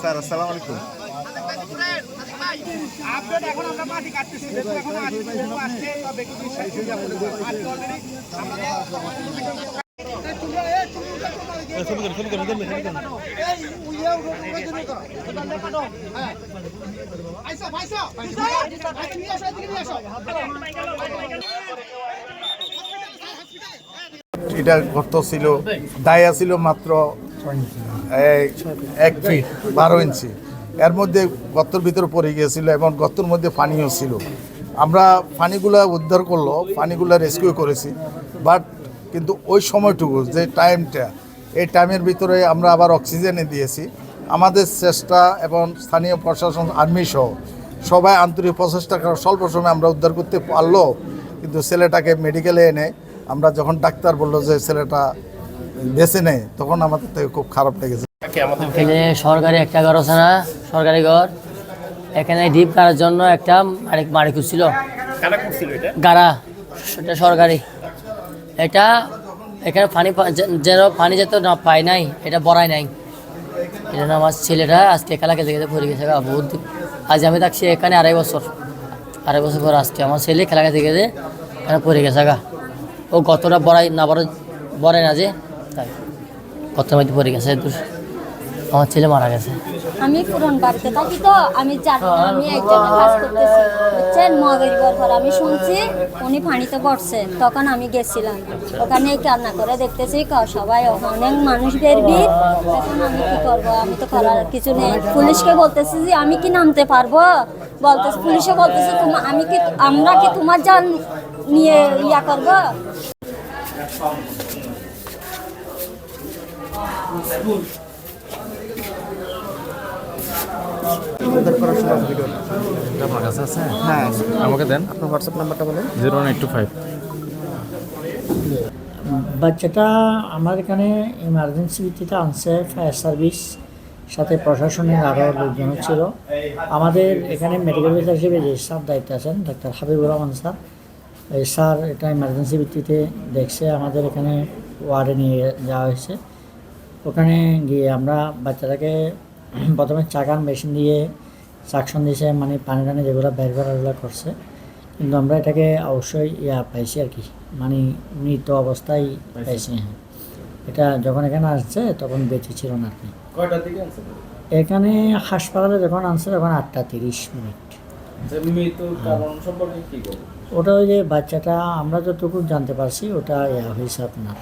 Sir আসসালামু আলাইকুম। Update এখন আমরা মাটি কাটতেছি এখন আসছে তবে আজকে অলরেডি এটা গর্ত ছিল, দায়া ছিল মাত্র এক ফিট বারো ইঞ্চি। এর মধ্যে গর্তর ভিতরে পড়ে গিয়েছিল এবং গর্তর মধ্যে পানিও ছিল। আমরা পানিগুলা উদ্ধার করল, পানিগুলা রেস্কিউ করেছি বাট কিন্তু ওই সময়টুকু যে টাইমটা এই টাইমের ভিতরে আমরা আবার অক্সিজেনে দিয়েছি। আমাদের চেষ্টা এবং স্থানীয় প্রশাসন আর্মি সহ সবাই আন্তরিক প্রচেষ্টা করে স্বল্প সময়ে আমরা উদ্ধার করতে পারল কিন্তু ছেলেটাকে মেডিকেলে এনে আমরা যখন ডাক্তার বলল যে ছেলেটা বেঁচে নেই তখন আমাদের থেকে খুব খারাপ লেগেছে। এখানে সরকারি একটা ঘর আছে না? সরকারি ঘর। এখানে ডিপ করার জন্য একটা মারি মারি খুঁজছিল গাড়া। সেটা সরকারি। এটা, এখানে পানি যেন পানি যেত না পায় নাই, এটা বড়াই নাই। এটা আমার ছেলেটা আজকে খেলা খেলতে খেলতে পড়ে গেছে বহুত আজ আমি থাকছি এখানে আড়াই বছর। আড়াই বছর পর আজকে আমার ছেলে খেলা খেলতে খেলতে এখানে পড়ে গেছে গা। ও গতটা বড়াই না বড় বড়াই না যে, তাই। গত মধ্যে পড়ে গেছে আমার ছেলে মারা গেছে। আমি পুরন বাড়িতে থাকি তো, আমি জানি আমি একজন কাজ করতেছি, বুঝছেন? মগরিবার পর আমি শুনছি, উনি পানিতে পড়ছে, তখন আমি গেছিলাম। ওখানে কান্না করে দেখতেছি সবাই অনেক মানুষ বেরবি। এখন আমি কি করব? আমি তো করার কিছু নেই। পুলিশকে বলতেছি যে, আমি কি নামতে পারব? বলতেছি, পুলিশে বলতেছে তোমার আমি কি আমরা কি তোমার জান নিয়ে ইয়া করব? আপনার কাছে আছে? হ্যাঁ। আমাকে দেন। আপনার হোয়াটসঅ্যাপ নাম্বারটা বলেন। Zero nine two five. বাচ্চাটা আমার এখানে ইমার্জেন্সি ভিত্তিতে আনছে ফায়ার সার্ভিস সাথে প্রশাসনের আরও লোকজন ছিল। আমাদের এখানে মেডিকেল অফিসার হিসেবে যে স্যার দায়িত্বে আছেন ডাক্তার হাবিবুর রহমান স্যার এই স্যার এটা ইমার্জেন্সি ভিত্তিতে দেখছে আমাদের এখানে ওয়ার্ডে নিয়ে যাওয়া হয়েছে। ওখানে গিয়ে আমরা বাচ্চাটাকে প্রথমে চাকার মেশিন দিয়ে সাকশন দিয়েছে মানে পানি টানি যেগুলো বের করা ওগুলো করছে। কিন্তু আমরা এটাকে অবশ্যই ইয়া পাইছি আর কি মানে মৃত অবস্থায় পাইছি। হ্যাঁ। এটা যখন এখানে আসছে তখন বেঁচে ছিল না আর কি। এখানে হাসপাতালে যখন আনছে তখন আটটা তিরিশ মিনিট। কি বলব ওটা ওই যে বাচ্চাটা আমরা যতটুকু জানতে পারছি ওটা ইয়া হয়েছে আপনার।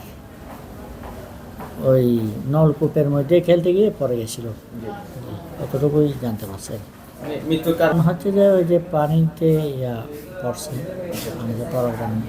ওই নলকূপের মধ্যে খেলতে গিয়ে পড়ে গেছিল। অতটুকুই জানতে পারছি মৃত্যুর কারণ। হচ্ছে যে ওই যে পানিতে ইয়া পড়ছে পড়ার কারণে